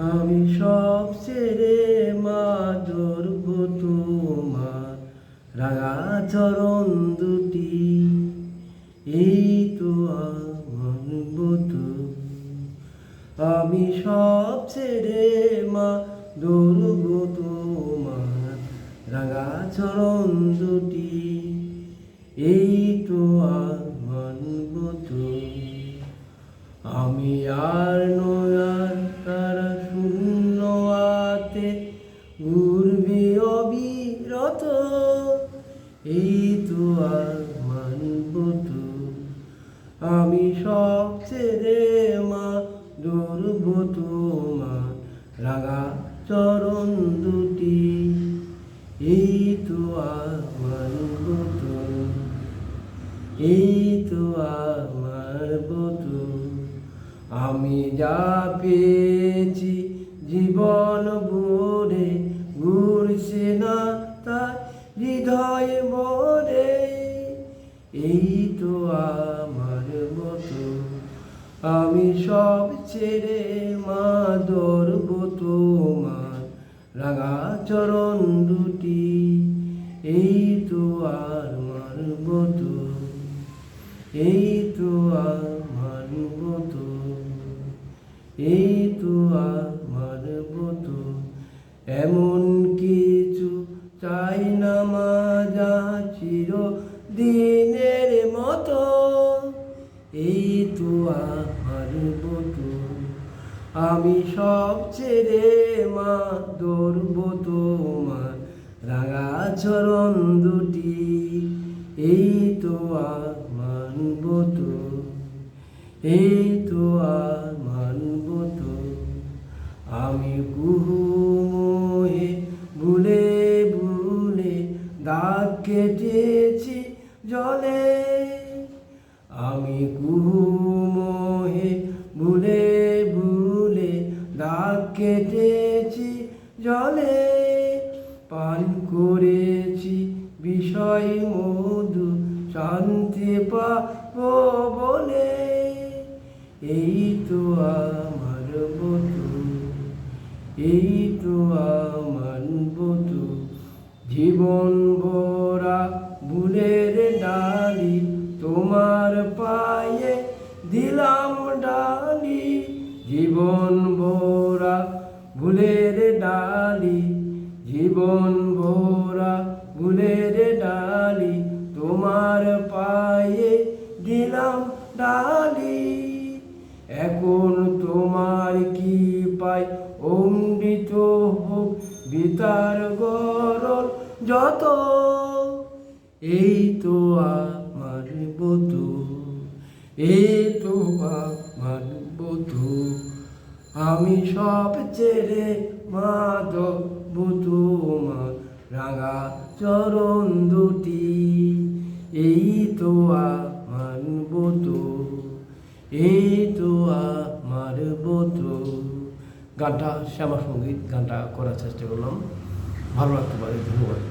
আমি সব ছেড়ে মা ধরব তোমার রাঙা চরণ দুটি। এই তো বধু আমি সব ছেড়ে মা ধরব তোমার রাঙা চরণ দুটি। এই তো বধু আমি আর নয়ার ঘুরবে অবিরত, এই তো আর মানব আমি সব ছেড়ে মা ধরব তোমার রাগা চরণ দুটি। এই তো আর মানব এই তো আমার বধু আমি যা পেয়েছি জীবন ভরে তার হৃদয় ভরে এই তো আমার বধু আমি সব ছেড়ে মা ধরব তোমার, রাঙা চরণ দুটি, এই তো আর মানব তো এই তো আমার তো এই দিনের মতো, এই তো আমার তো আমি সব ছেড়ে মা ধরব তোমার রাঙা চরণ দুটি। এই তো মানব তো এই তো মানব তো আমি কুহু জলে, আমি কুহু মোহে ভুলে ভুলে দাগ কেটেছি জলে, পান করেছি বিষয় মধু, শান্তি পাব বলে। এই তো আমার বধু, এই তো আমার বধু, জীবন ভরা ভুলের ডালি তোমার পায়ে দিলাম ডালি। জীবন ভরা ভুলের ডালি, জীবন ভরা ভুলের ডালি তোমার পায়ে দিলাম ডালি। এখন তোমার কি পাই অমৃত হোক, বিতার গরল যত এই তো আমার বধু, এই তো আমার বধু। আমি সব ছেড়ে মাধব তোমার রাঙা চরণ দুটি। এই তো আমার বধু, এই তো আমার বধু। গানটা শ্যামা সংগীত গানটা করার চেষ্টা করলাম। ভালো লাগতে পারে, ধন্যবাদ।